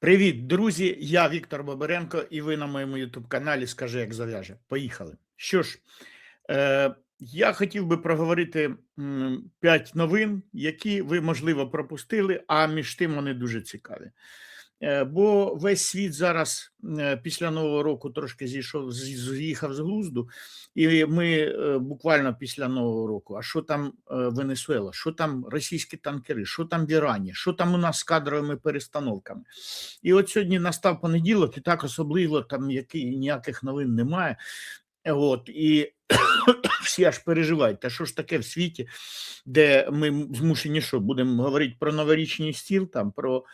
Привіт, друзі! Я Віктор Бабаренко, і ви на моєму ютуб-каналі Скажи, як зав'яже. Поїхали. Що ж, е, я хотів би проговорити п'ять новин, які ви, можливо, пропустили, а між тим вони дуже цікаві. Е, бо весь світ зараз е, після Нового року трошки зійшов, з'їхав з глузду, і ми е, буквально після Нового року, а що там Венесуела, що там російські танкери, що там в Ірані, що там у нас з кадровими перестановками. І от сьогодні настав понеділок, і так особливо там які, ніяких новин немає. От, і всі аж переживають, та що ж таке в світі, де ми змушені що, будемо говорити про новорічний стіл, там, про,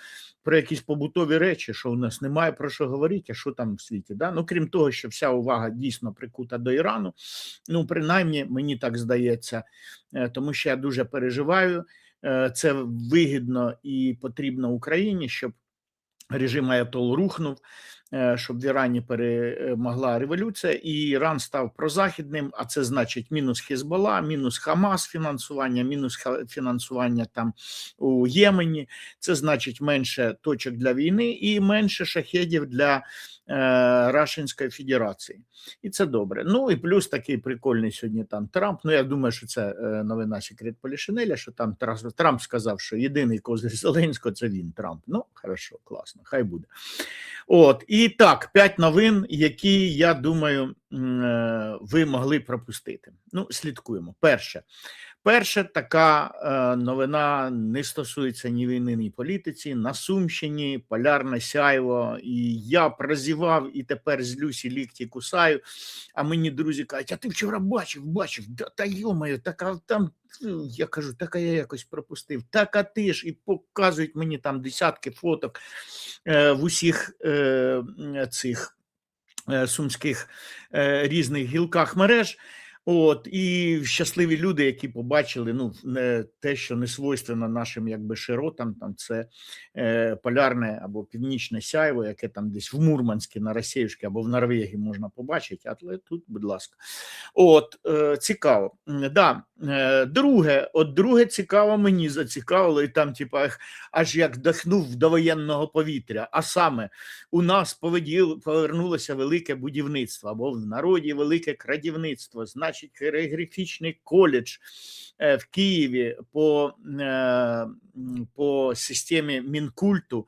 про якісь побутові речі, що у нас немає про що говорити, а що там в світі. Да? Ну, крім того, що вся увага дійсно прикута до Ірану, ну, принаймні, мені так здається, е, тому що я дуже переживаю. Е, Це вигідно і потрібно Україні, щоб режим Аятол рухнув, щоб в Ірані перемогла революція, і Іран став прозахідним, а це значить мінус Хізбола, мінус Хамас фінансування, мінус фінансування там у Ємені. Це значить менше точок для війни і менше шахедів для е, Рашинської Федерації. І це добре. Ну і плюс такий прикольний сьогодні там Трамп. Ну я думаю, що це е, новина секрет Полішинеля, що там Трамп сказав, що єдиний козир Зеленського це він Трамп. Ну хорошо, класно, хай буде. От і так, п'ять новин, які я думаю, е, ви могли пропустити. Ну, слідкуємо. Перше. Перша така е, новина не стосується ні війни, ні політиці. На Сумщині полярне сяйво, і я прозівав і тепер злюсь і лікті кусаю. А мені друзі кажуть, а ти вчора бачив, бачив, да, та йомаю, така там. Я кажу, так а я якось пропустив. Так, а ти ж і показують мені там десятки фоток е, в усіх е, цих сумських різних гілках мереж. От і щасливі люди, які побачили ну не те, що не свойственно нашим якби широтам, там це е, полярне або північне сяйво, яке там десь в Мурманській, на Росіївській або в Норвегії можна побачити. Але тут, будь ласка, от е, цікаво. Да. Е, друге, от друге цікаво мені зацікавило, і там, типа, аж як дихнув до воєнного повітря. А саме у нас поведіл, повернулося велике будівництво або в народі велике крадівництво. Значить, хореографічний коледж е, в Києві по, е, по системі Мінкульту.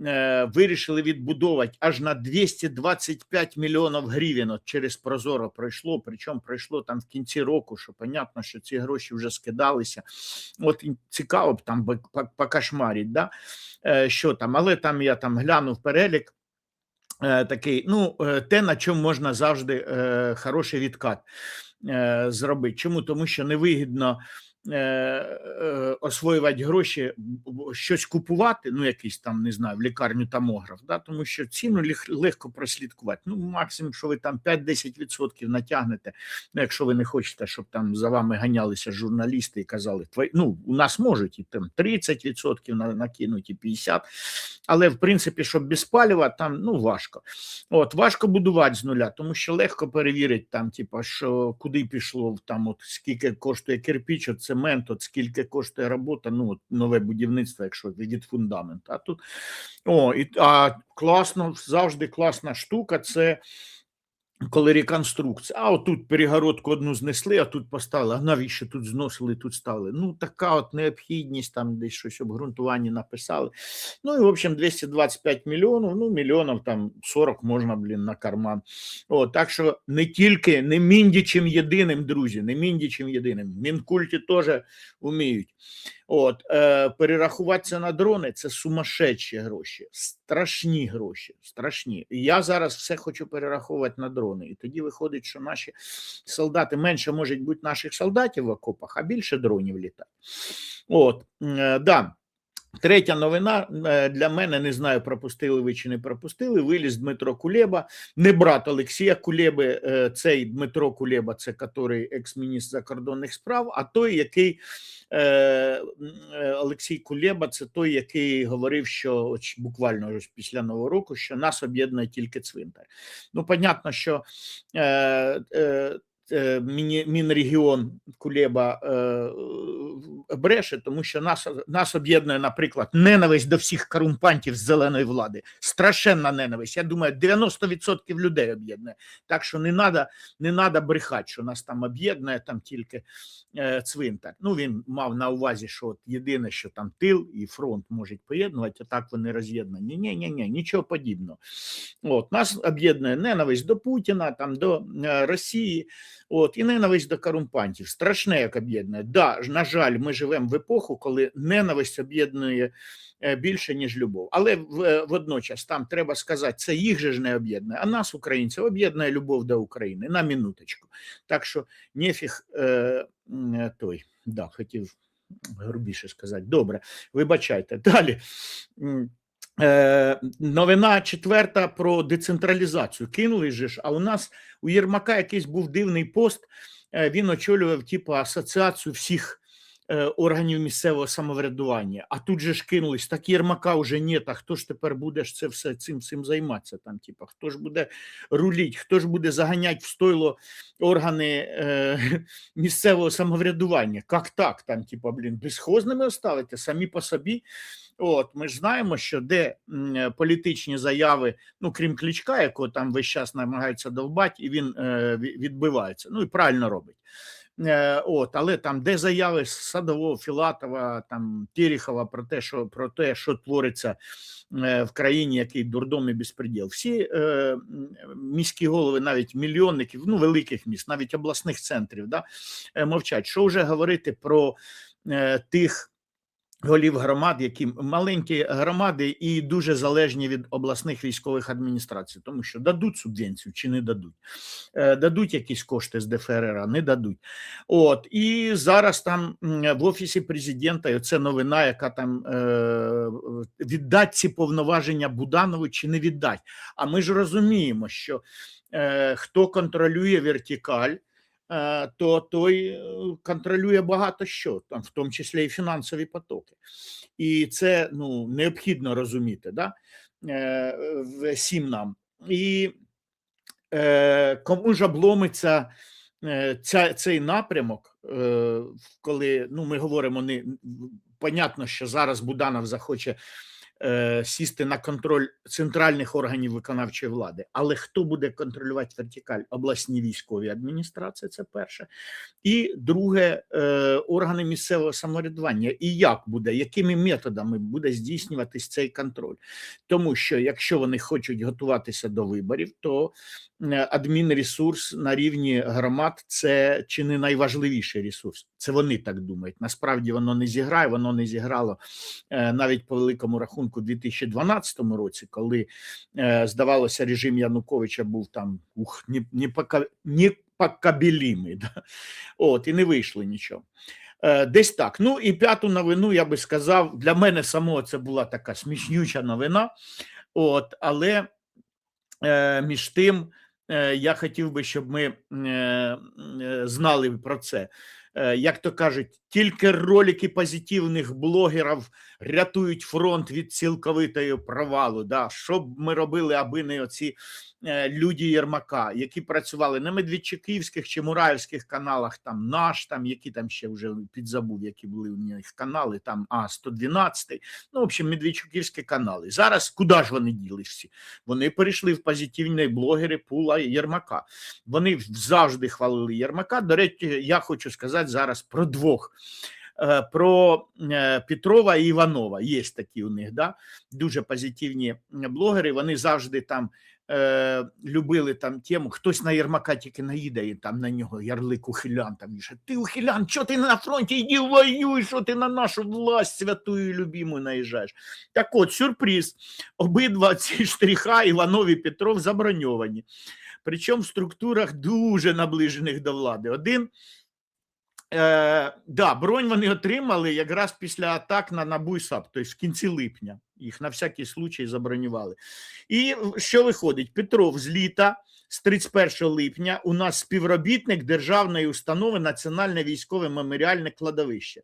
е, Вирішили відбудовувати аж на 225 мільйонів гривень через Прозоро пройшло. Причому пройшло там в кінці року, що понятно, що ці гроші вже скидалися. От цікаво б там покашмарить, да? що там, але там я там глянув перелік. Е, Такий, ну, е, те, на чому можна завжди е, хороший відкат зробити. Чому? Тому що невигідно освоювати гроші, щось купувати, ну, якийсь там, не знаю, в лікарню томограф, да? тому що ціну легко прослідкувати. Ну, максимум, що ви там 5-10% натягнете, ну, якщо ви не хочете, щоб там за вами ганялися журналісти і казали, «Твої- ну, у нас можуть і там 30% на- накинуть, і 50%, але в принципі, щоб без палива, там ну важко. От важко будувати з нуля, тому що легко перевірити там, типу, що куди пішло там, от скільки коштує кирпіч, от цемент, от скільки коштує робота, ну от нове будівництво, якщо від фундамент, А тут о, і а класно, завжди класна штука. Це коли реконструкція, а отут перегородку одну знесли, а тут поставили. А навіщо тут зносили, тут ставили? Ну, така от необхідність, там десь щось обґрунтування написали. Ну і в общем 225 мільйонів, ну мільйонів там 40 можна, блін, на карман. О, так що не тільки не міндічим єдиним, друзі, не міндічим єдиним. Мінкульті теж вміють. От, е, перерахуватися на дрони це сумасшедші гроші, страшні гроші, страшні. Я зараз все хочу перераховувати на дрони. І тоді виходить, що наші солдати менше можуть бути наших солдатів в окопах, а більше дронів літати. От, е, да. Третя новина е, для мене не знаю, пропустили ви чи не пропустили. Виліз Дмитро Кулеба, не брат Олексія Кулеби. е, Цей Дмитро Кулеба, це який екс-міністр закордонних справ, а той, який е, Олексій Кулеба, це той, який говорив, що буквально після нового року, що нас об'єднує тільки цвинтар. Ну, понятно, що Мінрегіон Кулеба е, бреше, тому що нас, нас об'єднує, наприклад, ненависть до всіх корумпантів з зеленої влади. Страшенна ненависть. Я думаю, 90% людей об'єднує. Так що не треба не надо брехати, що нас там об'єднує там тільки е, цвинтар. Ну він мав на увазі, що от єдине, що там тил і фронт можуть поєднувати, а так вони роз'єднані. Ні, ні, ні, нічого подібного. От нас об'єднує ненависть до Путіна, там до е, Росії, от і ненависть до корумпантів. Страшне, як об'єднує. Да, на жаль, ми живемо в епоху, коли ненависть об'єднує е, більше ніж любов. Але е, водночас там треба сказати, це їх же ж не об'єднує, а нас, українців, об'єднує любов до України на минуточку. Так що нефіг е, е, той, да, хотів грубіше сказати. Добре, вибачайте. Далі. Е, новина четверта про децентралізацію. Кинули же ж, а у нас у Єрмака якийсь був дивний пост. е, Він очолював типу асоціацію всіх органів місцевого самоврядування. А тут же ж кинулись, так Єрмака вже ні, а хто ж тепер буде це все цим всім займатися? Там, типу, хто ж буде руліть, хто ж буде заганяти в стойло органи е, місцевого самоврядування? Як так? Там, типу, блін, безхозними оставити самі по собі. От ми ж знаємо, що де м, е, політичні заяви, ну крім Кличка, якого там весь час намагаються довбати, і він е, відбивається. Ну і правильно робить. Е, от, але там, де заяви Садового, Філатова, там Тіріхова про те, що про те, що твориться е, в країні, який дурдом і безпреділ. Всі е, міські голови, навіть мільйонників, ну великих міст, навіть обласних центрів, да, е, мовчать. Що вже говорити про е, тих голів громад, які маленькі громади і дуже залежні від обласних військових адміністрацій, тому що дадуть субвенцію чи не дадуть, Е, дадуть якісь кошти з ДФРР, не дадуть. От і зараз там в офісі президента, і це новина, яка там е, віддать ці повноваження Буданову чи не віддать. А ми ж розуміємо, що е, хто контролює вертикаль. Е, То той е, контролює багато що, там, в тому числі і фінансові потоки. І це ну, необхідно розуміти да? е, всім нам. І е, кому ж обломиться е, ця, цей напрямок, коли ну, ми говоримо, не понятно, що зараз Буданов захоче е, сісти на контроль центральних органів виконавчої влади, але хто буде контролювати вертикаль? Обласні військові адміністрації, це перше. І друге, е, органи місцевого самоврядування. І як буде, якими методами буде здійснюватись цей контроль? Тому що якщо вони хочуть готуватися до виборів, то е, адмінресурс на рівні громад це чи не найважливіший ресурс. Це вони так думають. Насправді воно не зіграє, воно не зіграло навіть по великому рахунку у 2012 році, коли е, здавалося, режим Януковича був там ух, не покабелімий. Да? От, і не вийшло нічого. Е, Десь так. Ну і п'яту новину я би сказав, для мене самого це була така смішнюча новина. От, але е, між тим я хотів би, щоб ми знали про це. Як то кажуть, тільки ролики позитивних блогерів рятують фронт від цілковитої провалу. Да? Що б ми робили, аби не оці е, люди Єрмака, які працювали на Медведчуківських чи Мураївських каналах, там наш, там які там ще вже підзабув, які були у них канали, там А 112, ну в общем, Медведчуківські канали. Зараз куди ж вони ділись? Вони перейшли в позитивні блогери Пула Єрмака. Вони завжди хвалили Єрмака. До речі, я хочу сказати зараз про двох. Е, Про е, Петрова і Іванова є такі у них, да? дуже позитивні блогери. Вони завжди там е, любили там тему. Хтось на Єрмака тільки наїде, і там на нього ярлик ухилян. Там віше, ти ухилян, що ти на фронті? Іди воюй, що ти на нашу власть святую і любиму наїжджаєш. Так от, сюрприз. Обидва ці штриха Іванов і Петров заброньовані. Причому в структурах дуже наближених до влади. Один Е, да, бронь вони отримали якраз після атак на НАБУ САП, тобто в кінці липня. Їх на всякий случай забронювали. І що виходить? Петров з літа, з 31 липня, у нас співробітник державної установи Національне військове меморіальне кладовище.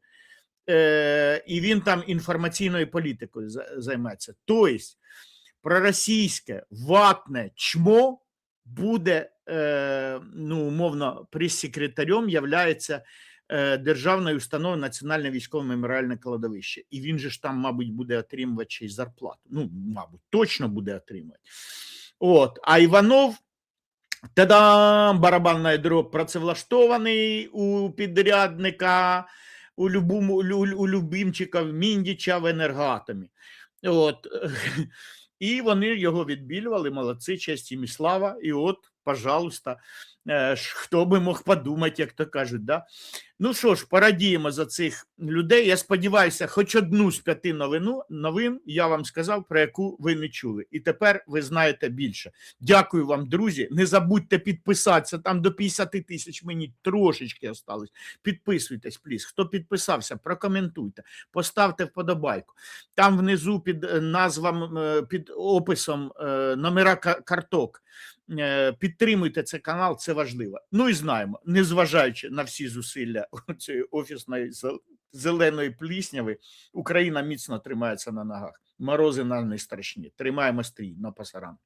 Е, і він там інформаційною політикою за- займається. Тобто, проросійське ватне чмо буде, е, ну, умовно, прес-секретарем являється е, державною установою Національне військове меморіальне кладовище. І він же ж там, мабуть, буде отримувати ще й зарплату. Ну, мабуть, точно буде отримувати. От, а Іванов. Та-дам! Барабанна дроб працевлаштований у підрядника, у, любому, у, любимчика в Міндіча в енергатомі. От. І вони його відбілювали, молодці, честь їм і слава. І от, пожалуйста, хто би мог подумати, як то кажуть. Да? Ну що ж, порадіємо за цих людей. Я сподіваюся, хоч одну з п'яти новину, новин я вам сказав, про яку ви не чули. І тепер ви знаєте більше. Дякую вам, друзі. Не забудьте підписатися. Там до 50 тисяч мені трошечки осталось. Підписуйтесь, пліз. Хто підписався, прокоментуйте, поставте вподобайку. Там внизу під е, назвам, е, під описом е, номера карток. Підтримуйте цей канал, це важливо. Ну і знаємо, незважаючи на всі зусилля цієї офісної зеленої плісняви, Україна міцно тримається на ногах. Морози нам не страшні. Тримаємо стрій на пасаран.